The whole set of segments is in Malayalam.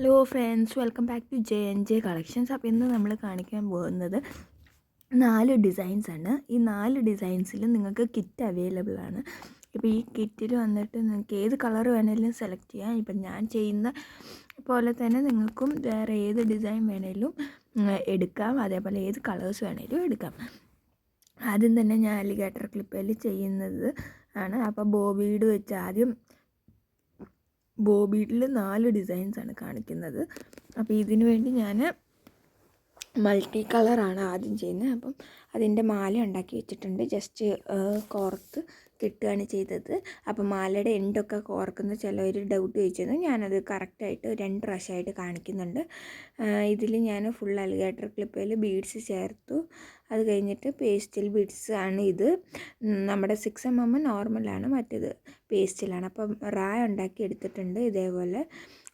Hello friends welcome back to J N J collections അപ്പോൾ ഇന്ന് നമ്മൾ കാണിക്കാൻ പോകുന്നത് നാല് ഡിസൈൻസ് ആണ്. ഈ നാല് ഡിസൈൻസിൽ നിങ്ങൾക്ക് കിറ്റ് അവൈലബിൾ ആണ്. ഇപ്പോൾ ഈ കിറ്റിൽ വന്നിട്ട് നിങ്ങൾക്ക് ഏത് കളർ വേണമെങ്കിലും സെലക്ട് ചെയ്യാം. ഇപ്പം ഞാൻ ചെയ്യുന്ന പോലെ തന്നെ നിങ്ങൾക്കും വേറെ ഏത് ഡിസൈൻ വേണമെങ്കിലും എടുക്കാം. അതേപോലെ ഏത് കളേഴ്സ് വേണമെങ്കിലും എടുക്കാം. ആദ്യം തന്നെ ഞാൻ അലിഗേറ്റർ ക്ലിപ്പിൽ ചെയ്യുന്നത് ആണ്. അപ്പോൾ ബോബീഡ് വെച്ച് ആദ്യം ബോബീഡിൽ നാല് ഡിസൈൻസാണ് കാണിക്കുന്നത്. അപ്പോൾ ഇതിനു വേണ്ടി ഞാൻ മൾട്ടി കളറാണ് ആദ്യം ചെയ്യുന്നത്. അപ്പം അതിന്റെ മാല ഉണ്ടാക്കി വെച്ചിട്ടുണ്ട്. ജസ്റ്റ് കോർത്ത് കിട്ടുകയാണ് ചെയ്തത്. അപ്പോൾ മാലയുടെ എൻഡൊക്കെ കോർക്കുന്ന ചിലവർ ഡൗട്ട് ചോദിച്ചത് ഞാനത് കറക്റ്റായിട്ട് രണ്ട് പ്രാവശ്യമായിട്ട് കാണിക്കുന്നുണ്ട്. ഇതിൽ ഞാൻ ഫുൾ അലിഗേറ്റർ ക്ലിപ്പിൽ ബീഡ്സ് ചേർത്തു. അത് കഴിഞ്ഞിട്ട് പേസ്റ്റിൽ ബീഡ്സ് ആണ് ഇത്. നമ്മുടെ സിക്സ് എം എം നോർമലാണ് മറ്റേത് പേസ്റ്റിലാണ് അപ്പം റാ ഉണ്ടാക്കി എടുത്തിട്ടുണ്ട്. ഇതേപോലെ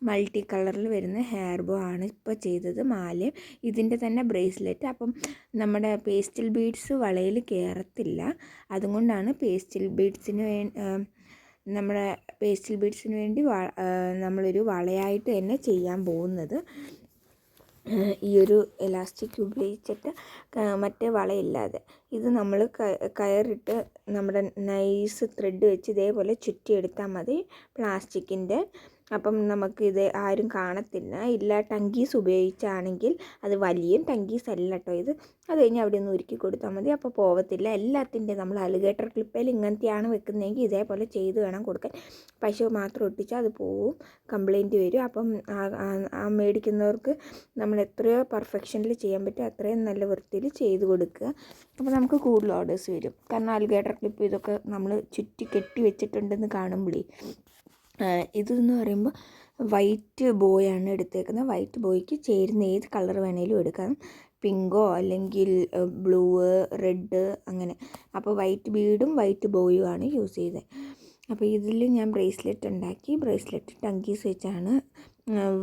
മൾട്ടി കളറിൽ വരുന്ന ഹെയർ ബോ ആണ് ഇപ്പോൾ ചെയ്തത് മാല ഇതിന്റെ തന്നെ ബ്രേസ്ലെറ്റ് അപ്പം നമ്മുടെ പേസ്റ്റൽ ബീഡ്സ് വളയിൽ കയറത്തില്ല. അതുകൊണ്ടാണ് പേസ്റ്റിൽ ബീഡ്സിന് വേ നമ്മുടെ പേസ്റ്റിൽ ബീഡ്സിന് വേണ്ടി വ നമ്മളൊരു വളയായിട്ട് തന്നെ ചെയ്യാൻ പോകുന്നത്. ഈ ഒരു എലാസ്റ്റിക് ഉപയോഗിച്ചിട്ട് മറ്റേ വളയില്ലാതെ. ഇത് നമ്മൾ കയറിട്ട് നമ്മുടെ നൈസ് ത്രെഡ് വെച്ച് ഇതേപോലെ ചുറ്റിയെടുത്താൽ മതി പ്ലാസ്റ്റിക്കിന്റെ. അപ്പം നമുക്ക് ഇത് ആരും കാണത്തില്ല. ഇല്ല ടങ്കീസ് ഉപയോഗിച്ചാണെങ്കിൽ അത് വലിയ ടങ്കീസ് അല്ല കേട്ടോ ഇത്. അത് കഴിഞ്ഞ് അവിടെ ഒന്ന് ഉരുക്കി കൊടുത്താൽ മതി. അപ്പോൾ പോവത്തില്ല. എല്ലാത്തിന്റെ നമ്മൾ അലിഗേറ്റർ ക്ലിപ്പയിൽ ഇങ്ങനത്തെയാണ് വെക്കുന്നതെങ്കിൽ ഇതേപോലെ ചെയ്ത് വേണം കൊടുക്കാൻ. പശു മാത്രം ഒട്ടിച്ചാൽ അത് പോവും. കംപ്ലയിന്റ് വരും. അപ്പം ആ മേടിക്കുന്നവർക്ക് നമ്മൾ എത്രയോ പെർഫെക്ഷനിൽ ചെയ്യാൻ പറ്റും. അത്രയും നല്ല വൃത്തിയിൽ ചെയ്ത് കൊടുക്കുക. അപ്പോൾ നമുക്ക് കൂടുതൽ ഓർഡേഴ്സ് വരും. കാരണം അലിഗേറ്റർ ക്ലിപ്പ് ഇതൊക്കെ നമ്മൾ ചുറ്റി കെട്ടി വെച്ചിട്ടുണ്ടെന്ന് കാണുമ്പോഴേ ഇതെന്ന് പറയുമ്പോൾ വൈറ്റ് ബോയാണ് എടുത്തേക്കുന്നത്. വൈറ്റ് ബോയ്ക്ക് ചേരുന്ന ഏത് കളർ വേണേലും എടുക്കാം. പിങ്കോ അല്ലെങ്കിൽ ബ്ലൂ റെഡ് അങ്ങനെ. അപ്പോൾ വൈറ്റ് ബീഡും വൈറ്റ് ബോയും ആണ് യൂസ് ചെയ്തത് അപ്പോൾ ഇതിൽ ഞാൻ ബ്രേസ്ലെറ്റ് ഉണ്ടാക്കി. ബ്രേസ്ലെറ്റ് ടങ്കീസ് വെച്ചാണ്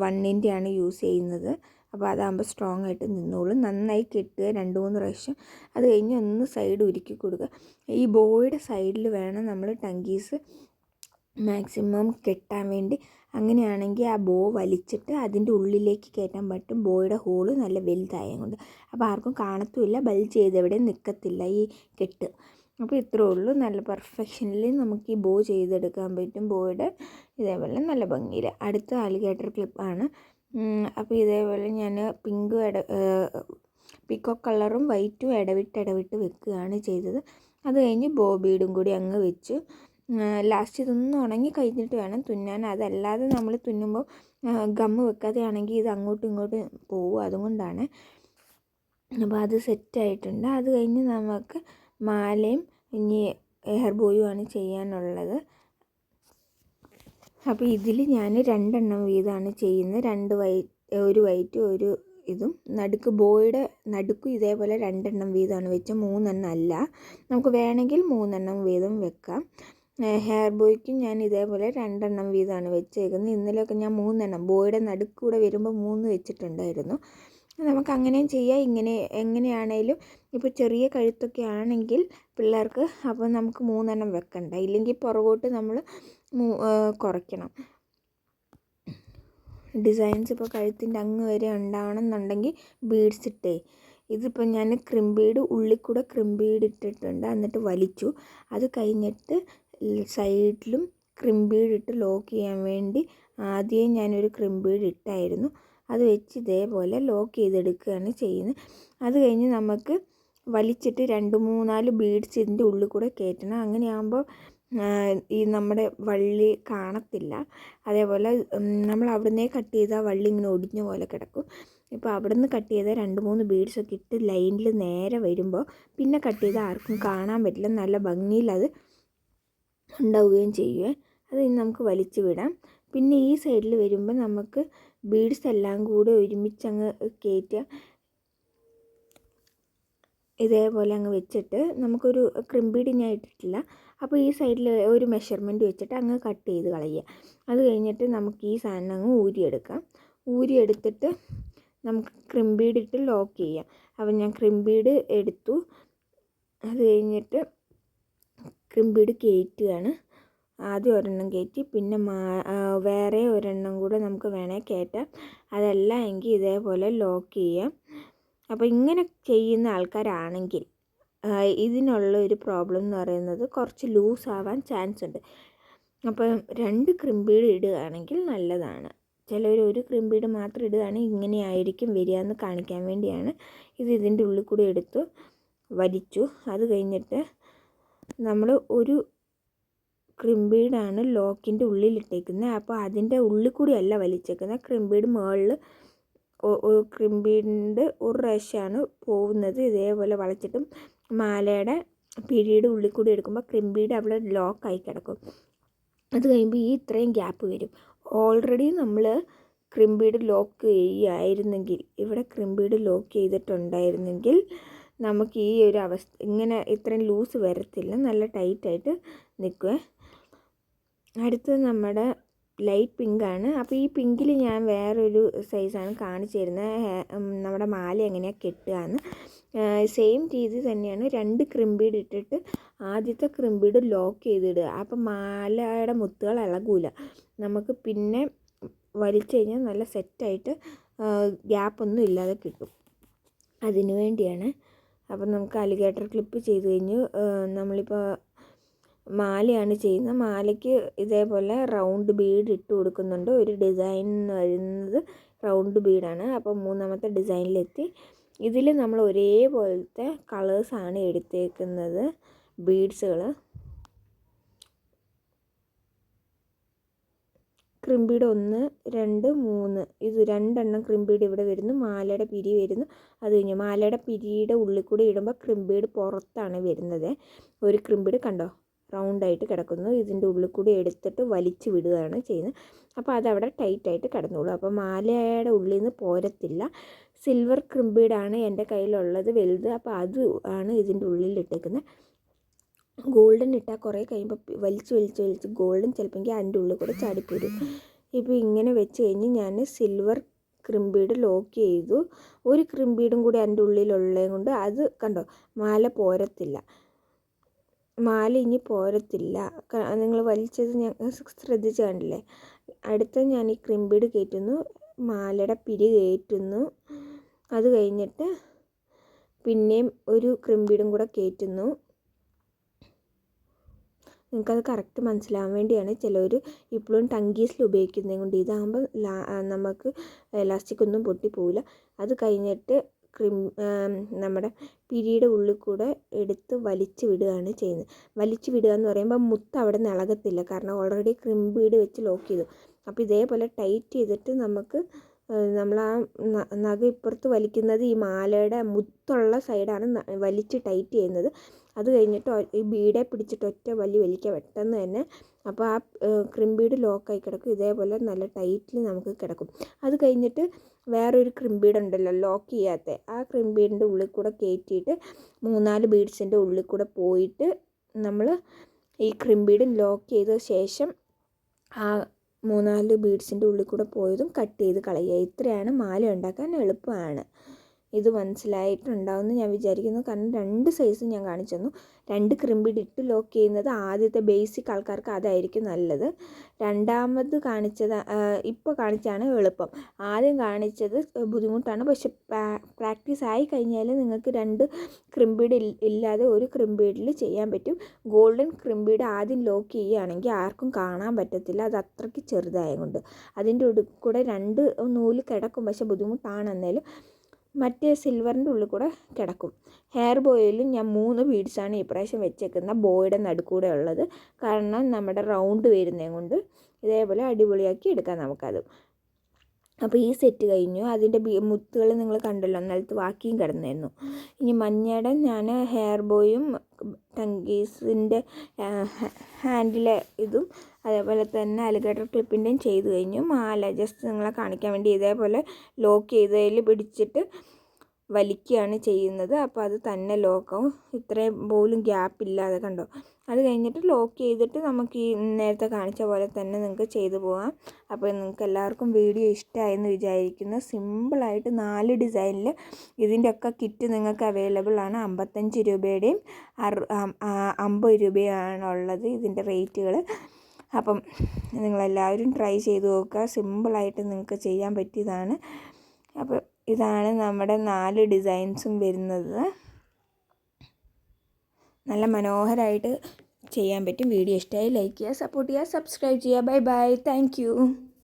വണ്ണിന്റെ ആണ് യൂസ് ചെയ്യുന്നത്. അപ്പോൾ അതാകുമ്പോൾ സ്ട്രോങ് ആയിട്ട് നിന്നോളും. നന്നായി കെട്ടുക രണ്ട് മൂന്ന് പ്രാവശ്യം. അത് കഴിഞ്ഞ് ഒന്ന് സൈഡ് ഉരുക്കി കൊടുക്കുക. ഈ ബോയുടെ സൈഡിൽ വേണം നമ്മൾ ടങ്കീസ് മാക്സിമം കെട്ടാൻ വേണ്ടി. അങ്ങനെയാണെങ്കിൽ ആ ബോ വലിച്ചിട്ട് അതിന്റെ ഉള്ളിലേക്ക് കയറ്റാൻ പറ്റും. ബോയുടെ ഹോൾ നല്ല വലുതായത് കൊണ്ട് അപ്പോൾ ആർക്കും കാണത്തുമില്ല. ബൾജ് ചെയ്ത് എവിടെ നിൽക്കത്തില്ല ഈ കെട്ട്. അപ്പോൾ ഇത്രേ ഉള്ളൂ. നല്ല പെർഫെക്ഷനിൽ നമുക്ക് ഈ ബോ ചെയ്തെടുക്കാൻ പറ്റും. ബോയുടെ ഇതേപോലെ നല്ല ഭംഗിയിൽ. അടുത്ത ആലിഗേറ്റർ ക്ലിപ്പാണ്. അപ്പോൾ ഇതേപോലെ ഞാൻ പിങ്ക് ഇട പിക്കോ കളറും വൈറ്റും ഇടവിട്ട് ഇടവിട്ട് വെക്കുകയാണ് ചെയ്തത്. അത് കഴിഞ്ഞ് ബോബീഡും കൂടി അങ്ങ് വെച്ച്. ലാസ്റ്റ് ഇതൊന്നും ഉണങ്ങി കഴിഞ്ഞിട്ട് വേണം തുന്നാൻ. അതല്ലാതെ നമ്മൾ തുന്നുമ്പോൾ ഗമ്മ് വെക്കാതെയാണെങ്കിൽ ഇത് അങ്ങോട്ടും ഇങ്ങോട്ടും പോവും അതുകൊണ്ടാണ്. അപ്പോൾ അത് സെറ്റായിട്ടുണ്ട് അത് കഴിഞ്ഞ് നമുക്ക് മാലയും ഇനി ഹെയർ ബോയുമാണ് ചെയ്യാനുള്ളത്. അപ്പോൾ ഇതിൽ ഞാൻ രണ്ടെണ്ണം വീതമാണ് ചെയ്യുന്നത്. രണ്ട് വൈറ്റ് ഒരു വൈറ്റ് ഒരു ഇതും. നടുക്ക് ബോയുടെ നടുക്കും ഇതേപോലെ രണ്ടെണ്ണം വീതമാണ് വെച്ച് മൂന്നെണ്ണം അല്ല. നമുക്ക് വേണമെങ്കിൽ മൂന്നെണ്ണം വീതം വെക്കാം. ഹെയർ ബോയ്ക്ക് ഞാൻ ഇതേപോലെ രണ്ടെണ്ണം വീതമാണ് വെച്ചേക്കുന്നത്. ഇന്നലെയൊക്കെ ഞാൻ മൂന്നെണ്ണം ബോയുടെ നടുക്കൂടെ വരുമ്പോൾ മൂന്ന് വെച്ചിട്ടുണ്ടായിരുന്നു. നമുക്ക് അങ്ങനെയും ചെയ്യാം. ഇങ്ങനെ എങ്ങനെയാണേലും ഇപ്പോൾ ചെറിയ കഴുത്തൊക്കെ ആണെങ്കിൽ പിള്ളേർക്ക് അപ്പോൾ നമുക്ക് മൂന്നെണ്ണം വെക്കണ്ട. ഇല്ലെങ്കിൽ പുറകോട്ട് നമ്മൾ കുറയ്ക്കണം. ഡിസൈൻസ് ഇപ്പോൾ കഴുത്തിന്റെ അങ്ങ് വരെ ഉണ്ടാവണം എന്നുണ്ടെങ്കിൽ ബീഡ്സ് ഇട്ടേ. ഇതിപ്പോൾ ഞാൻ ക്രിംബീഡ് ഉള്ളിൽ കൂടെ ക്രിംബീഡ് ഇട്ടിട്ടുണ്ട്. എന്നിട്ട് വലിച്ചു. അത് കഴിഞ്ഞിട്ട് സൈഡിലും ക്രിംബീഡ് ഇട്ട് ലോക്ക് ചെയ്യാൻ വേണ്ടി ആദ്യം ഞാനൊരു ക്രിംബീഡ് ഇട്ടായിരുന്നു. അത് വെച്ച് ഇതേപോലെ ലോക്ക് ചെയ്തെടുക്കുകയാണ് ചെയ്യുന്നത്. അത് കഴിഞ്ഞ് നമുക്ക് വലിച്ചിട്ട് രണ്ട് മൂന്നാൽ ബീഡ്സ് ഇതിന്റെ ഉള്ളിൽ കൂടെ കയറ്റണം. അങ്ങനെയാകുമ്പോൾ ഈ നമ്മുടെ വള്ളി കാണത്തില്ല. അതേപോലെ നമ്മൾ അവിടുന്നേ കട്ട് ചെയ്താൽ വള്ളി ഇങ്ങനെ ഒടിഞ്ഞ പോലെ കിടക്കും. ഇപ്പോൾ അവിടെ നിന്ന് കട്ട് ചെയ്ത രണ്ട് മൂന്ന് ബീഡ്സൊക്കെ ഇട്ട് ലൈനിൽ നേരെ വരുമ്പോൾ പിന്നെ കട്ട് ചെയ്താൽ ആർക്കും കാണാൻ പറ്റില്ല. നല്ല ഭംഗിയിൽ അത് ഉണ്ടാവുകയും ചെയ്യുക അത് ഇനി നമുക്ക് വലിച്ചു വിടാം. പിന്നെ ഈ സൈഡിൽ വരുമ്പോൾ നമുക്ക് ബീഡ്സ് എല്ലാം കൂടെ ഒരുമിച്ച് അങ്ങ് കയറ്റുക. ഇതേപോലെ അങ്ങ് വെച്ചിട്ട് നമുക്കൊരു ക്രിംബീഡ് ഞാൻ ഇട്ടിട്ടില്ല അപ്പോൾ ഈ സൈഡിൽ ഒരു മെഷർമെന്റ് വെച്ചിട്ട് അങ്ങ് കട്ട് ചെയ്ത് കളയുക. അത് കഴിഞ്ഞിട്ട് നമുക്ക് ഈ സാധനം അങ്ങ് ഊരിയെടുക്കാം. ഊരിയെടുത്തിട്ട് നമുക്ക് ക്രിംബീഡ് ഇട്ട് ലോക്ക് ചെയ്യാം. അപ്പോൾ ഞാൻ ക്രിംബീഡ് എടുത്തു. അത് കഴിഞ്ഞിട്ട് ക്രിംബീഡ് കയറ്റുകയാണ് ആദ്യം ഒരെണ്ണം കയറ്റി പിന്നെ മാ വേറെ ഒരെണ്ണം കൂടെ നമുക്ക് വേണേൽ കയറ്റാം അതല്ല എങ്കിൽ ഇതേപോലെ ലോക്ക് ചെയ്യാം. അപ്പോൾ ഇങ്ങനെ ചെയ്യുന്ന ആൾക്കാരാണെങ്കിൽ ഇതിനുള്ള ഒരു പ്രോബ്ലം എന്ന് പറയുന്നത് കുറച്ച് ലൂസ് ആവാൻ ചാൻസ് ഉണ്ട്. അപ്പോൾ രണ്ട് ക്രിമ്പീഡ് ഇടുകയാണെങ്കിൽ നല്ലതാണ്. ചിലർ ഒരു ക്രിമ്പീഡ് മാത്രം ഇടുകയാണെങ്കിൽ ഇങ്ങനെ ആയിരിക്കും വരിക എന്ന് കാണിക്കാൻ വേണ്ടിയാണ്. ഇത് ഇതിന്റെ ഉള്ളിൽ കൂടി എടുത്തു വലിച്ചു. അത് കഴിഞ്ഞിട്ട് നമ്മൾ ഒരു ക്രിംബീഡാണ് ലോക്കിന്റെ ഉള്ളിലിട്ടേക്കുന്നത് അപ്പോൾ അതിന്റെ ഉള്ളിൽ കൂടി അല്ല വലിച്ചേക്കുന്നത് ക്രിംബീഡ് മുകളിൽ ക്രിംബീഡിന്റെ ഒരു പ്രാവശ്യമാണ് പോകുന്നത് ഇതേപോലെ വളച്ചിട്ടും മാലയുടെ പിരിയുടെ ഉള്ളിൽ കൂടി എടുക്കുമ്പോൾ ക്രിംബീഡ് അവിടെ ലോക്കായി കിടക്കും. അത് കഴിയുമ്പോൾ ഈ ഇത്രയും ഗ്യാപ്പ് വരും. ഓൾറെഡി നമ്മൾ ക്രിംബീഡ് ലോക്ക് ചെയ്യുമായിരുന്നെങ്കിൽ ഇവിടെ ക്രിംബീഡ് ലോക്ക് ചെയ്തിട്ടുണ്ടായിരുന്നെങ്കിൽ നമുക്ക് ഈ ഒരു അവസ്ഥ ഇങ്ങനെ ഇത്രയും ലൂസ് വരത്തില്ല. നല്ല ടൈറ്റായിട്ട് നിൽക്കുക അടുത്തത് നമ്മുടെ ലൈറ്റ് പിങ്കാണ് അപ്പോൾ ഈ പിങ്കിൽ ഞാൻ വേറൊരു സൈസാണ് കാണിച്ചു തരുന്നത് നമ്മുടെ മാല എങ്ങനെയാണ് കെട്ടുകയെന്ന് സെയിം രീതി തന്നെയാണ്. രണ്ട് ക്രിമ്പീഡ് ഇട്ടിട്ട് ആദ്യത്തെ ക്രിമ്പീഡ് ലോക്ക് ചെയ്തിടുക. അപ്പം മാലയുടെ മുത്തുകൾ ഇളകൂല. നമുക്ക് പിന്നെ വലിച്ചു കഴിഞ്ഞാൽ നല്ല സെറ്റായിട്ട് ഗ്യാപ്പൊന്നും ഇല്ലാതെ കിട്ടും. അതിനു വേണ്ടിയാണ് അപ്പം നമുക്ക് അലിഗേറ്റർ ക്ലിപ്പ് ചെയ്ത് കഴിഞ്ഞു. നമ്മളിപ്പോൾ മാലയാണ് ചെയ്യുന്നത്. മാലയ്ക്ക് ഇതേപോലെ റൗണ്ട് ബീഡ് ഇട്ട് കൊടുക്കുന്നുണ്ട്. ഒരു ഡിസൈൻ വരുന്നത് റൗണ്ട് ബീഡാണ്. അപ്പോൾ മൂന്നാമത്തെ ഡിസൈനിലെത്തി. ഇതിൽ നമ്മൾ ഒരേപോലത്തെ കളേഴ്സാണ് എടുത്തേക്കുന്നത്. ബീഡ്സുകൾ ക്രിംബീഡ് ഒന്ന് രണ്ട് മൂന്ന്. ഇത് രണ്ടെണ്ണം ക്രിംബീഡ് ഇവിടെ വരുന്നു. മാലയുടെ പിരി വരുന്നു. അത് കഴിഞ്ഞു മാലയുടെ പിരിയുടെ ഉള്ളിൽ കൂടി ഇടുമ്പോൾ ക്രിംബീഡ് പുറത്താണ് വരുന്നത്. ഒരു ക്രിംബീഡ് കണ്ടോ? റൗണ്ടായിട്ട് കിടക്കുന്നു. ഇതിന്റെ ഉള്ളിൽ കൂടി എടുത്തിട്ട് വലിച്ചു വിടുകയാണ് ചെയ്യുന്നത്. അപ്പോൾ അതവിടെ ടൈറ്റായിട്ട് കിടന്നോളൂ. അപ്പോൾ മാലയുടെ ഉള്ളിൽ നിന്ന് പോരത്തില്ല. സിൽവർ ക്രിംബീഡാണ് എന്റെ കയ്യിലുള്ളത് വലുത്. അപ്പോൾ അത് ആണ് ഇതിന്റെ ഉള്ളിൽ ഇട്ടേക്കുന്നത്. ഗോൾഡൻ ഇട്ടാൽ കുറേ കഴിയുമ്പോൾ വലിച്ച് വലിച്ച് വലിച്ച് ഗോൾഡൻ ചിലപ്പോൾ അതിന്റെ ഉള്ളിൽ കൂടെ ചാടിപ്പോരും. ഇപ്പോൾ ഇങ്ങനെ വെച്ച് കഴിഞ്ഞ് ഞാൻ സിൽവർ ക്രിംബീഡ് ലോക്ക് ചെയ്തു. ഒരു ക്രിംബീഡും കൂടി അതിന്റെ ഉള്ളിലുള്ളത് കൊണ്ട് അത് കണ്ടോ മാല പോരത്തില്ല. മാല ഇനി പോരത്തില്ല. നിങ്ങൾ വലിച്ചത് ഞാൻ ശ്രദ്ധിച്ച് കണ്ടില്ലേ? അടുത്ത ഞാൻ ഈ ക്രിംബീഡ് കയറ്റുന്നു. മാലയുടെ പിരി കയറ്റുന്നു. അത് കഴിഞ്ഞിട്ട് പിന്നെയും ഒരു ക്രിംബീഡും കൂടെ കയറ്റുന്നു. നിങ്ങൾക്കത് കറക്റ്റ് മനസ്സിലാവാൻ വേണ്ടിയാണ് ചിലർ ഇപ്പോഴും ടങ്കീസിൽ ഉപയോഗിക്കുന്നത് കൊണ്ട്. ഇതാകുമ്പോൾ നമുക്ക് ഇലാസ്റ്റിക് ഒന്നും പൊട്ടിപ്പോവില്ല അത് കഴിഞ്ഞിട്ട് ക്രിം നമ്മുടെ പിരിയുടെ ഉള്ളിൽ കൂടെ എടുത്ത് വലിച്ച് വിടുകയാണ് ചെയ്യുന്നത്. വലിച്ച് വിടുക എന്ന് പറയുമ്പോൾ മുത്ത് അവിടെ നിന്ന് ഇളകത്തില്ല. കാരണം ഓൾറെഡി ക്രിം ബീഡ് വെച്ച് ലോക്ക് ചെയ്തു. അപ്പോൾ ഇതേപോലെ ടൈറ്റ് ചെയ്തിട്ട് നമുക്ക് നമ്മൾ ആ നഖ ഇപ്പുറത്ത് വലിക്കുന്നത് ഈ മാലയുടെ മുത്തുള്ള സൈഡാണ് വലിച്ച് ടൈറ്റ് ചെയ്യുന്നത്. അത് കഴിഞ്ഞിട്ട് ഈ ബീഡെ പിടിച്ചിട്ട് ഒറ്റ വലി വലിക്കുക പെട്ടെന്ന് തന്നെ അപ്പോൾ ആ ക്രിം ക്രിംബീഡ് ലോക്കായി കിടക്കും. ഇതേപോലെ നല്ല ടൈറ്റിൽ നമുക്ക് കിടക്കും. അത് കഴിഞ്ഞിട്ട് വേറൊരു ക്രിംബീഡ് ഉണ്ടല്ലോ ലോക്ക് ചെയ്യാത്ത. ആ ക്രിം ക്രിംബീഡിന്റെ ഉള്ളിൽ കൂടെ കയറ്റിയിട്ട് മൂന്നാൽ ബീഡ്സിന്റെ ഉള്ളിൽ കൂടെ പോയിട്ട് നമ്മൾ ഈ ക്രിം ക്രിംബീഡ് ലോക്ക് ചെയ്ത ശേഷം ആ മൂന്നാൽ ബീഡ്സിന്റെ ഉള്ളിൽ കൂടെ പോയതും കട്ട് ചെയ്ത് കളയുക. ഇത്രയാണ്. മാല ഉണ്ടാക്കാൻ എളുപ്പമാണ്. ഇത് മനസ്സിലായിട്ടുണ്ടാവുമെന്ന് ഞാൻ വിചാരിക്കുന്നു. കാരണം രണ്ട് സൈസ് ഞാൻ കാണിച്ചു തന്നു. രണ്ട് ക്രിമ്പിഡ് ഇട്ട് ലോക്ക് ചെയ്യുന്നത് ആദ്യത്തെ ബേസിക് ആൾക്കാർക്ക് അതായിരിക്കും നല്ലത്. രണ്ടാമത് കാണിച്ചത് ഇപ്പോൾ കാണിച്ചാണ് എളുപ്പം. ആദ്യം കാണിച്ചത് ബുദ്ധിമുട്ടാണ്. പക്ഷെ പ്രാക്ടീസ് ആയി കഴിഞ്ഞാൽ നിങ്ങൾക്ക് രണ്ട് ക്രിംബീഡ് ഇല്ലാതെ ഒരു ക്രിംബീഡിൽ ചെയ്യാൻ പറ്റും. ഗോൾഡൻ ക്രിംബീഡ് ആദ്യം ലോക്ക് ചെയ്യുകയാണെങ്കിൽ ആർക്കും കാണാൻ പറ്റത്തില്ല. അത് അത്രയ്ക്ക് ചെറുതായതുകൊണ്ട്. അതിന്റെ കൂടെ രണ്ട് നൂൽ കിടക്കും. പക്ഷെ ബുദ്ധിമുട്ടാണ് എന്നാലും മറ്റേ സിൽവറിന്റെ ഉള്ളിൽ കൂടെ കിടക്കും. ഹെയർ ബോയിലും ഞാൻ മൂന്ന് ബീഡ്സാണ് ഇപ്രാവശ്യം വെച്ചേക്കുന്ന ബോയുടെ നടുക്കൂടെ ഉള്ളത്. കാരണം നമ്മുടെ റൗണ്ട് വരുന്നതും കൊണ്ട് ഇതേപോലെ അടിപൊളിയാക്കി എടുക്കാം നമുക്കത്. അപ്പോൾ ഈ സെറ്റ് കഴിഞ്ഞു. അതിന്റെ മുത്തുകൾ നിങ്ങൾ കണ്ടല്ലോ. നിലത്ത് ബാക്കിയും കിടന്നായിരുന്നു. ഇനി മഞ്ഞയുടെ ഞാൻ ഹെയർ ബോയും ടങ്കീസിന്റെ ഹാൻഡിലെ ഇതും അതേപോലെ തന്നെ അലിഗേറ്റർ ക്ലിപ്പിന്റെയും ചെയ്ത് കഴിഞ്ഞു. മാല ജസ്റ്റ് നിങ്ങളെ കാണിക്കാൻ വേണ്ടി ഇതേപോലെ ലോക്ക് ചെയ്തതിൽ പിടിച്ചിട്ട് വലിക്കുകയാണ് ചെയ്യുന്നത്. അപ്പോൾ അത് തന്നെ ലോക്കാവും ഇത്രയും പോലും ഗ്യാപ്പ് ഇല്ലാതെ കണ്ടോ? അത് കഴിഞ്ഞിട്ട് ലോക്ക് ചെയ്തിട്ട് നമുക്ക് ഈ നേരത്തെ കാണിച്ച പോലെ തന്നെ നിങ്ങൾക്ക് ചെയ്തു പോകാം. അപ്പോൾ നിങ്ങൾക്ക് എല്ലാവർക്കും വീഡിയോ ഇഷ്ടമായെന്ന് വിചാരിക്കുന്നു. സിമ്പിളായിട്ട് നാല് ഡിസൈനിൽ ഇതിന്റെയൊക്കെ കിറ്റ് നിങ്ങൾക്ക് അവൈലബിൾ ആണ്. അമ്പത്തഞ്ച് രൂപയുടെയും അമ്പത് രൂപയാണുള്ളത് ഇതിന്റെ റേറ്റുകൾ അപ്പം നിങ്ങളെല്ലാവരും ട്രൈ ചെയ്ത് നോക്കുക. സിമ്പിളായിട്ട് നിങ്ങൾക്ക് ചെയ്യാൻ പറ്റിയതാണ്. അപ്പോൾ ഇതാണ് നമ്മുടെ നാല് ഡിസൈൻസും വരുന്നത്. നല്ല മനോഹരമായിട്ട് ചെയ്യാൻ പറ്റും. വീഡിയോ ഇഷ്ടമായി ലൈക്ക് ചെയ്യുക സപ്പോർട്ട് ചെയ്യുക സബ്സ്ക്രൈബ് ചെയ്യുക. Bye bye thank